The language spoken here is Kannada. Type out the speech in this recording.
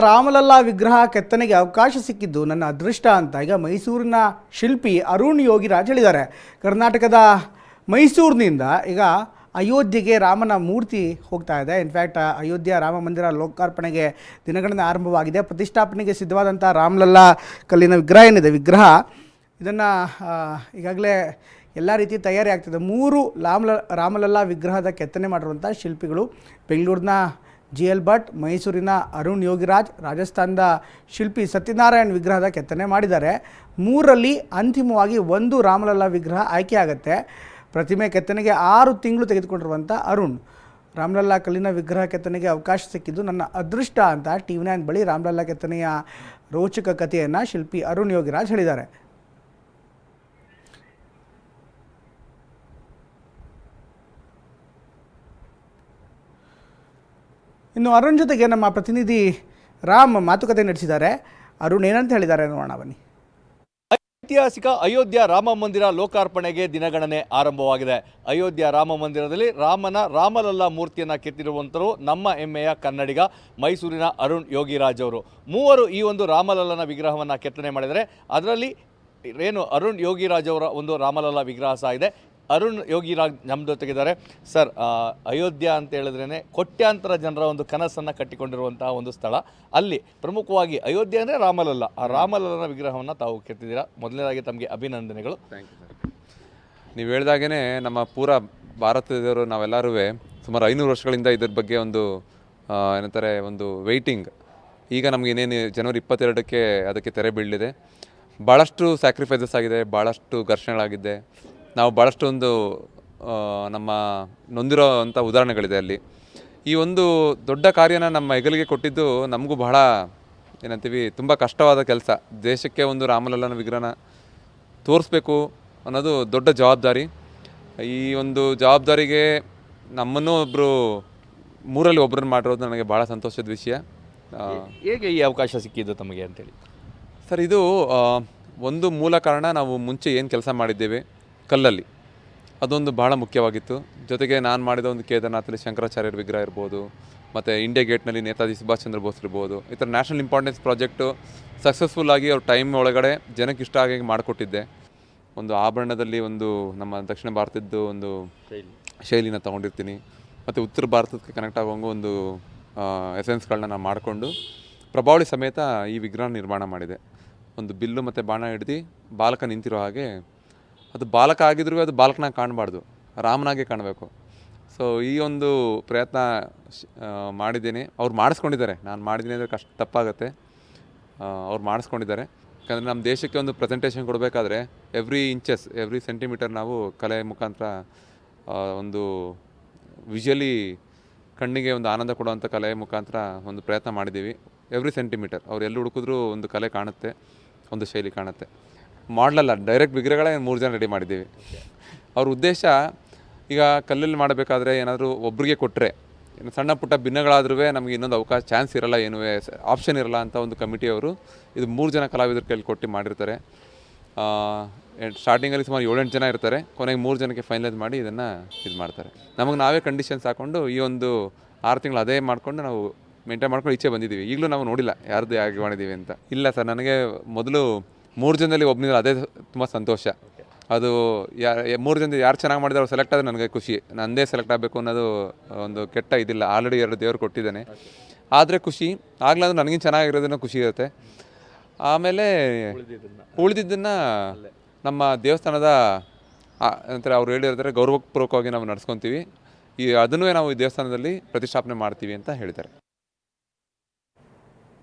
ರಾಮಲಲ್ಲಾ ವಿಗ್ರಹ ಕೆತ್ತನೆಗೆ ಅವಕಾಶ ಸಿಕ್ಕಿದ್ದು ನನ್ನ ಅದೃಷ್ಟ ಅಂತ. ಈಗ ಮೈಸೂರಿನ ಶಿಲ್ಪಿ ಅರುಣ್ ಯೋಗಿರಾಜ್ ಹೇಳಿದ್ದಾರೆ ಕರ್ನಾಟಕದ ಮೈಸೂರಿನಿಂದ ಈಗ ಅಯೋಧ್ಯೆಗೆ ರಾಮನ ಮೂರ್ತಿ ಹೋಗ್ತಾ ಇದೆ. ಇನ್ಫ್ಯಾಕ್ಟ್ ಅಯೋಧ್ಯೆ ರಾಮ ಮಂದಿರ ಲೋಕಾರ್ಪಣೆಗೆ ದಿನಗಣನೆ ಆರಂಭವಾಗಿದೆ. ಪ್ರತಿಷ್ಠಾಪನೆಗೆ ಸಿದ್ಧವಾದಂಥ ರಾಮಲಲ್ಲಾ ಕಲ್ಲಿನ ವಿಗ್ರಹ ಏನಿದೆ? ವಿಗ್ರಹ. ಇದನ್ನು ಈಗಾಗಲೇ ಎಲ್ಲ ರೀತಿ ತಯಾರಿ ಆಗ್ತಿದೆ. ಮೂರು ರಾಮಲ, ರಾಮಲಲ್ಲಾ ವಿಗ್ರಹದ ಕೆತ್ತನೆ ಮಾಡಿರುವಂಥ ಶಿಲ್ಪಿಗಳು ಬೆಂಗಳೂರಿನ ಜಿ ಎಲ್ ಭಟ್, ಮೈಸೂರಿನ ಅರುಣ್ ಯೋಗಿರಾಜ್, ರಾಜಸ್ಥಾನದ ಶಿಲ್ಪಿ ಸತ್ಯನಾರಾಯಣ್ ವಿಗ್ರಹದ ಕೆತ್ತನೆ ಮಾಡಿದ್ದಾರೆ. ಮೂರರಲ್ಲಿ ಅಂತಿಮವಾಗಿ ಒಂದು ರಾಮಲಲ್ಲಾ ವಿಗ್ರಹ ಆಯ್ಕೆಯಾಗತ್ತೆ. ಪ್ರತಿಮೆ ಕೆತ್ತನೆಗೆ ಆರು ತಿಂಗಳು ತೆಗೆದುಕೊಂಡಿರುವಂಥ ಅರುಣ್. ರಾಮಲಲ್ಲಾ ಕಲ್ಲಿನ ವಿಗ್ರಹ ಕೆತ್ತನೆಗೆ ಅವಕಾಶ ಸಿಕ್ಕಿದ್ದು ನನ್ನ ಅದೃಷ್ಟ ಅಂತ ಟಿ ವಿ ನೈನ್ ಬಳಿ ರಾಮಲಲ್ಲಾ ಕೆತ್ತನೆಯ ರೋಚಕ ಕಥೆಯನ್ನು ಶಿಲ್ಪಿ ಅರುಣ್ ಯೋಗಿರಾಜ್ ಹೇಳಿದ್ದಾರೆ. ಇನ್ನು ಅರುಣ್ ಜೊತೆಗೆ ನಮ್ಮ ಪ್ರತಿನಿಧಿ ರಾಮ್ ಮಾತುಕತೆ ನಡೆಸಿದ್ದಾರೆ. ಅರುಣ್, ಏನಂತ ಹೇಳಿದ್ದಾರೆ ನೋಡೋಣ, ಬನ್ನಿ. ಐತಿಹಾಸಿಕ ಅಯೋಧ್ಯ ರಾಮ ಮಂದಿರ ಲೋಕಾರ್ಪಣೆಗೆ ದಿನಗಣನೆ ಆರಂಭವಾಗಿದೆ. ಅಯೋಧ್ಯ ರಾಮ ಮಂದಿರದಲ್ಲಿ ರಾಮನ ರಾಮಲಲ್ಲ ಮೂರ್ತಿಯನ್ನು ಕೆತ್ತಿರುವಂತರು ನಮ್ಮ ಹೆಮ್ಮೆಯ ಕನ್ನಡಿಗ ಮೈಸೂರಿನ ಅರುಣ್ ಯೋಗಿರಾಜ್ ಅವರು. ಮೂವರು ಈ ಒಂದು ರಾಮಲಲ್ಲನ ವಿಗ್ರಹವನ್ನು ಕೆತ್ತನೆ ಮಾಡಿದರೆ ಅದರಲ್ಲಿ ಏನು ಅರುಣ್ ಯೋಗಿರಾಜ್ ಅವರ ಒಂದು ರಾಮಲಲ್ಲ ವಿಗ್ರಹ ಸಹ ಇದೆ. ಅರುಣ್ ಯೋಗಿರಾಜ್ ನಮ್ಮ ಜೊತೆಗಿದ್ದಾರೆ ಸರ್ ಅಯೋಧ್ಯೆ ಅಂತ ಹೇಳಿದ್ರೇ ಕೋಟ್ಯಾಂತರ ಜನರ ಒಂದು ಕನಸನ್ನು ಕಟ್ಟಿಕೊಂಡಿರುವಂತಹ ಒಂದು ಸ್ಥಳ. ಅಲ್ಲಿ ಪ್ರಮುಖವಾಗಿ ಅಯೋಧ್ಯೆ ಅಂದರೆ ರಾಮಲಲ್ಲ. ಆ ರಾಮಲಲ್ಲನ ವಿಗ್ರಹವನ್ನು ತಾವು ಕೆತ್ತಿದ್ದೀರಾ? ಮೊದಲನೇದಾಗಿ ತಮಗೆ ಅಭಿನಂದನೆಗಳು. ನೀವು ಹೇಳ್ದಾಗೇ ನಮ್ಮ ಪೂರ ಭಾರತದವರು ನಾವೆಲ್ಲರೂ ಸುಮಾರು ಐನೂರು ವರ್ಷಗಳಿಂದ ಇದ್ರ ಬಗ್ಗೆ ಒಂದು ಏನಂತಾರೆ, ಒಂದು ವೆಯ್ಟಿಂಗ್ ಈಗ ನಮ್ಗೆ ಇನ್ನೇನು ಜನವರಿ ಇಪ್ಪತ್ತೆರಡಕ್ಕೆ ಅದಕ್ಕೆ ತೆರೆ ಬೀಳಲಿದೆ. ಭಾಳಷ್ಟು ಸ್ಯಾಕ್ರಿಫೈಸಸ್ ಆಗಿದೆ ಭಾಳಷ್ಟು ಘರ್ಷಣೆಗಳಾಗಿದೆ ನಾವು ಭಾಳಷ್ಟೊಂದು ನಮ್ಮ ನೊಂದಿರೋ ಅಂಥ ಉದಾಹರಣೆಗಳಿದೆ ಅಲ್ಲಿ. ಈ ಒಂದು ದೊಡ್ಡ ಕಾರ್ಯನ ನಮ್ಮ ಹೆಗಲಿಗೆ ಕೊಟ್ಟಿದ್ದು ನಮಗೂ ಬಹಳ ಏನಂತೀವಿ ತುಂಬ ಕಷ್ಟವಾದ ಕೆಲಸ. ದೇಶಕ್ಕೆ ಒಂದು ರಾಮಲಲ್ಲನ ವಿಗ್ರಹನ ತೋರಿಸ್ಬೇಕು ಅನ್ನೋದು ದೊಡ್ಡ ಜವಾಬ್ದಾರಿ. ಈ ಒಂದು ಜವಾಬ್ದಾರಿಗೆ ನಮ್ಮನ್ನು ಒಬ್ಬರು ಮೂರಲ್ಲಿ ಒಬ್ಬರನ್ನ ಮಾಡಿರೋದು ನನಗೆ ಭಾಳ ಸಂತೋಷದ ವಿಷಯ. ಹೇಗೆ ಈ ಅವಕಾಶ ಸಿಕ್ಕಿದ್ದು ತಮಗೆ ಅಂತೇಳಿ? ಸರ್ ಇದು ಒಂದು ಮೂಲ ಕಾರಣ ನಾವು ಮುಂಚೆ ಏನು ಕೆಲಸ ಮಾಡಿದ್ದೇವೆ. ಕಲ್ಲಲ್ಲಿ. ಅದೊಂದು ಬಹಳ ಮುಖ್ಯವಾಗಿತ್ತು. ಜೊತೆಗೆ ನಾನು ಮಾಡಿದ ಒಂದು ಕೇದಾರನಾಥಲ್ಲಿ ಶಂಕರಾಚಾರ್ಯರ ವಿಗ್ರಹ ಇರ್ಬೋದು ಮತ್ತು ಇಂಡಿಯಾ ಗೇಟ್ನಲ್ಲಿ ನೇತಾಜಿ ಸುಭಾಷ್ ಚಂದ್ರ ಬೋಸ್ ಇರ್ಬೋದು ಈ ಥರ ನ್ಯಾಷನಲ್ ಇಂಪಾರ್ಟೆನ್ಸ್ ಪ್ರಾಜೆಕ್ಟು ಸಕ್ಸಸ್ಫುಲ್ ಆಗಿ ಅವ್ರ ಟೈಮ್ ಒಳಗಡೆ ಜನಕ್ಕೆ ಇಷ್ಟ ಆಗಿ ಮಾಡಿಕೊಟ್ಟಿದ್ದೆ. ಒಂದು ಆಭರಣದಲ್ಲಿ ಒಂದು ನಮ್ಮ ದಕ್ಷಿಣ ಭಾರತದ್ದು ಒಂದು ಶೈಲಿನ ತೊಗೊಂಡಿರ್ತೀನಿ. ಮತ್ತು ಉತ್ತರ ಭಾರತಕ್ಕೆ ಕನೆಕ್ಟ್ ಆಗೋಂಗೆ ಒಂದು ಎಸೆನ್ಸ್ಗಳನ್ನ ನಾನು ಮಾಡಿಕೊಂಡು ಪ್ರಭಾವಳಿ ಸಮೇತ ಈ ವಿಗ್ರಹ ನಿರ್ಮಾಣ ಮಾಡಿದೆ. ಒಂದು ಬಿಲ್ಲು ಮತ್ತು ಬಾಣ ಹಿಡ್ದು ಬಾಲಕ ನಿಂತಿರೋ ಹಾಗೆ ಅದು ಬಾಲಕ ಆಗಿದ್ರೂ ಅದು ಬಾಲಕನಾಗಿ ಕಾಣಬಾರ್ದು, ರಾಮನಾಗೆ ಕಾಣಬೇಕು. ಸೊ ಈ ಒಂದು ಪ್ರಯತ್ನ ಮಾಡಿದ್ದೀನಿ. ಅವ್ರು ಮಾಡಿಸ್ಕೊಂಡಿದ್ದಾರೆ. ನಾನು ಮಾಡಿದ್ದೀನಿ ಅಂದರೆ ಕಷ್ಟ, ತಪ್ಪಾಗುತ್ತೆ. ಅವ್ರು ಮಾಡಿಸ್ಕೊಂಡಿದ್ದಾರೆ. ಯಾಕಂದರೆ ನಮ್ಮ ದೇಶಕ್ಕೆ ಒಂದು ಪ್ರೆಸೆಂಟೇಷನ್ ಕೊಡಬೇಕಾದ್ರೆ ಎವ್ರಿ ಇಂಚಸ್ ಎವ್ರಿ ಸೆಂಟಿಮೀಟರ್ ನಾವು ಕಲೆ ಮುಖಾಂತರ ಒಂದು ವಿಜುವಲಿ ಕಣ್ಣಿಗೆ ಒಂದು ಆನಂದ ಕೊಡುವಂಥ ಕಲೆ ಮುಖಾಂತರ ಒಂದು ಪ್ರಯತ್ನ ಮಾಡಿದ್ದೀವಿ. ಎವ್ರಿ ಸೆಂಟಿಮೀಟರ್ ಅವ್ರು ಎಲ್ಲಿ ಹುಡುಕಿದ್ರೂ ಒಂದು ಕಲೆ ಕಾಣುತ್ತೆ, ಒಂದು ಶೈಲಿ ಕಾಣುತ್ತೆ. ಮಾಡಲಲ್ಲ ಡೈರೆಕ್ಟ್ ವಿಗ್ರಹಗಳೇ ಮೂರು ಜನ ರೆಡಿ ಮಾಡಿದ್ದೀವಿ. ಅವ್ರ ಉದ್ದೇಶ, ಈಗ ಕಲ್ಲಲ್ಲಿ ಮಾಡಬೇಕಾದ್ರೆ ಏನಾದರೂ ಒಬ್ರಿಗೆ ಕೊಟ್ಟರೆ ಸಣ್ಣ ಪುಟ್ಟ ಭಿನ್ನಗಳಾದ್ರೂ ನಮಗೆ ಇನ್ನೊಂದು ಅವಕಾಶ ಚಾನ್ಸ್ ಇರಲ್ಲ ಏನೂ ಆಪ್ಷನ್ ಇರಲ್ಲ ಅಂತ ಒಂದು ಕಮಿಟಿಯವರು ಇದು ಮೂರು ಜನ ಕಲಾವಿದರ ಕೈಲಿ ಕೊಟ್ಟು ಮಾಡಿರ್ತಾರೆ. ಸ್ಟಾರ್ಟಿಂಗಲ್ಲಿ ಸುಮಾರು ಏಳೆಂಟು ಜನ ಇರ್ತಾರೆ. ಕೊನೆಗೆ ಮೂರು ಜನಕ್ಕೆ ಫೈನಲೈಸ್ ಮಾಡಿ ಇದನ್ನು ಇದು ಮಾಡ್ತಾರೆ. ನಮಗೆ ನಾವೇ ಕಂಡೀಷನ್ಸ್ ಹಾಕ್ಕೊಂಡು ಈ ಒಂದು ಆರು ತಿಂಗಳು ಅದೇ ಮಾಡ್ಕೊಂಡು ನಾವು ಮೇಂಟೈನ್ ಮಾಡ್ಕೊಂಡು ಈಚೆ ಬಂದಿದ್ದೀವಿ. ಈಗಲೂ ನಾವು ನೋಡಿಲ್ಲ ಯಾರ್ದು ಯಾಕೆ ಮಾಡಿದ್ದೀವಿ ಅಂತ. ಇಲ್ಲ ಸರ್, ನನಗೆ ಮೊದಲು ಮೂರು ಜನದಲ್ಲಿ ಒಬ್ಬನಿದ್ರೆ ಅದೇ ತುಂಬ ಸಂತೋಷ. ಅದು ಯಾ ಮೂರು ಜನದ ಯಾರು ಚೆನ್ನಾಗಿ ಮಾಡಿದ್ರು ಅವ್ರು ಸೆಲೆಕ್ಟ್ ಆದರೆ ನನಗೆ ಖುಷಿ. ನಂದೇ ಸೆಲೆಕ್ಟ್ ಆಗಬೇಕು ಅನ್ನೋದು ಒಂದು ಕೆಟ್ಟ ಇದಿಲ್ಲ. ಆಲ್ರೆಡಿ ಎರಡು ದೇವರು ಕೊಟ್ಟಿದ್ದಾನೆ. ಆದರೆ ಖುಷಿ ಆಗಲಾದ್ರೂ ನನಗಿಂತ ಚೆನ್ನಾಗಿರೋದನ್ನ ಖುಷಿ ಇರುತ್ತೆ. ಆಮೇಲೆ ಉಳಿದಿದ್ದನ್ನು ನಮ್ಮ ದೇವಸ್ಥಾನದ ನಂತರ ಅವ್ರು ಹೇಳಿರ್ತಾರೆ ಗೌರವಪೂರ್ವಕವಾಗಿ ನಾವು ನಡ್ಸ್ಕೊತೀವಿ. ಈ ಅದನ್ನೂ ನಾವು ಈ ದೇವಸ್ಥಾನದಲ್ಲಿ ಪ್ರತಿಷ್ಠಾಪನೆ ಮಾಡ್ತೀವಿ ಅಂತ ಹೇಳಿದ್ದಾರೆ.